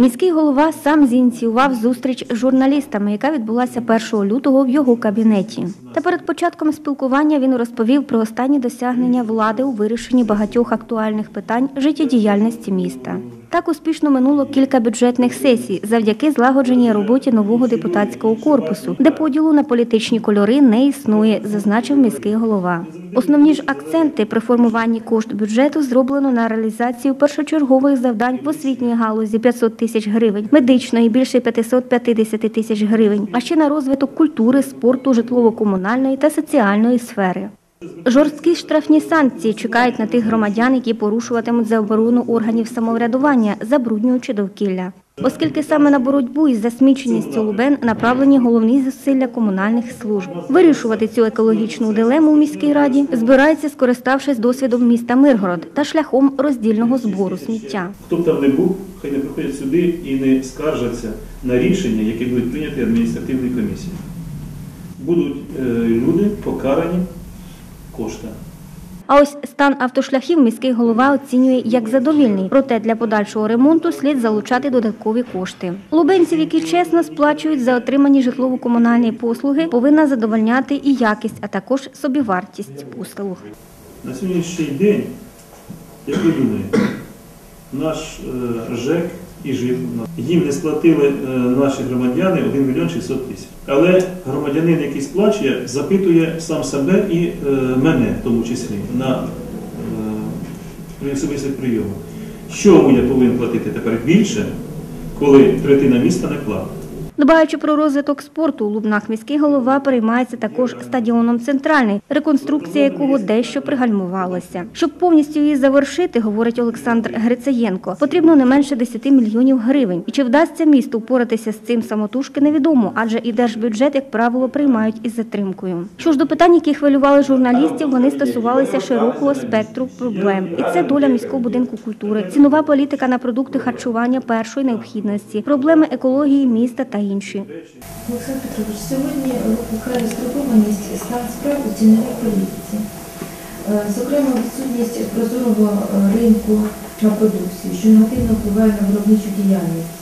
Міський голова сам зініціював зустріч з журналістами, яка відбулася 1 лютого в його кабінеті. Та перед початком спілкування він розповів про останні досягнення влади у вирішенні багатьох актуальних питань життєдіяльності міста. Так успішно минуло кілька бюджетних сесій завдяки злагодженій роботі нового депутатського корпусу, де поділу на політичні кольори не існує, зазначив міський голова. Основні ж акценти при формуванні кошт бюджету зроблено на реалізацію першочергових завдань в освітній галузі 500 тисяч гривень, медичної більше 550 тисяч гривень, а ще на розвиток культури, спорту, житлово-комунальної та соціальної сфери. Жорсткі штрафні санкції чекають на тих громадян, які порушуватимуть заборону органів самоврядування, забруднюючи довкілля. Оскільки саме на боротьбу із засміченістю Лубен направлені головні зусилля комунальних служб. Вирішувати цю екологічну дилему у міській раді збирається, скориставшись досвідом міста Миргород та шляхом роздільного збору сміття. Хто б там не був, хай не приходять сюди і не скаржаться на рішення, які будуть прийняті адміністративною комісією. Будуть е, люди покарані коштами. А ось стан автошляхів міський голова оцінює як задовільний. Проте для подальшого ремонту слід залучати додаткові кошти. Лубенців, які чесно сплачують за отримані житлово-комунальні послуги, повинна задовольняти і якість, а також собівартість послуг. На сьогоднішній день, як ви думаєте, наш е, ЖЕК і ЖИФ, їм не сплатили е, наші громадяни 1 мільйон 600 тисяч. Але громадянин, який сплачує, запитує сам себе і е, мене, в тому числі, на е, особистих прийомах. Що я повинен платити тепер більше, коли третина міста не платить? Дбаючи про розвиток спорту, у Лубнах міський голова переймається також стадіоном центральний, реконструкція якого дещо пригальмувалася. Щоб повністю її завершити, говорить Олександр Грицаєнко, потрібно не менше 10 мільйонів гривень. І чи вдасться місту впоратися з цим самотужки, невідомо, адже і держбюджет, як правило, приймають із затримкою. Що ж до питань, які хвилювали журналістів, вони стосувалися широкого спектру проблем. І це доля міського будинку культури, цінова політика на продукти харчування першої необхідності, проблеми екології міста та інші. Олександр Петрович, сьогодні викликає стурбованість стан справ у ціновій політиці. Е, Зокрема, відсутність прозорого е, ринку на продукцію, що негативно впливає на виробничу діяльність.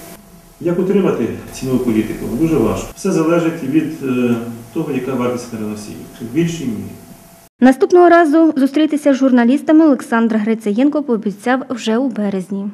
Як утримати цінову політику? Дуже важко. Все залежить від е, того, яка вартість на енергоносіїв. В більшій мірі. Наступного разу зустрітися з журналістами Олександр Грицаєнко пообіцяв вже у березні.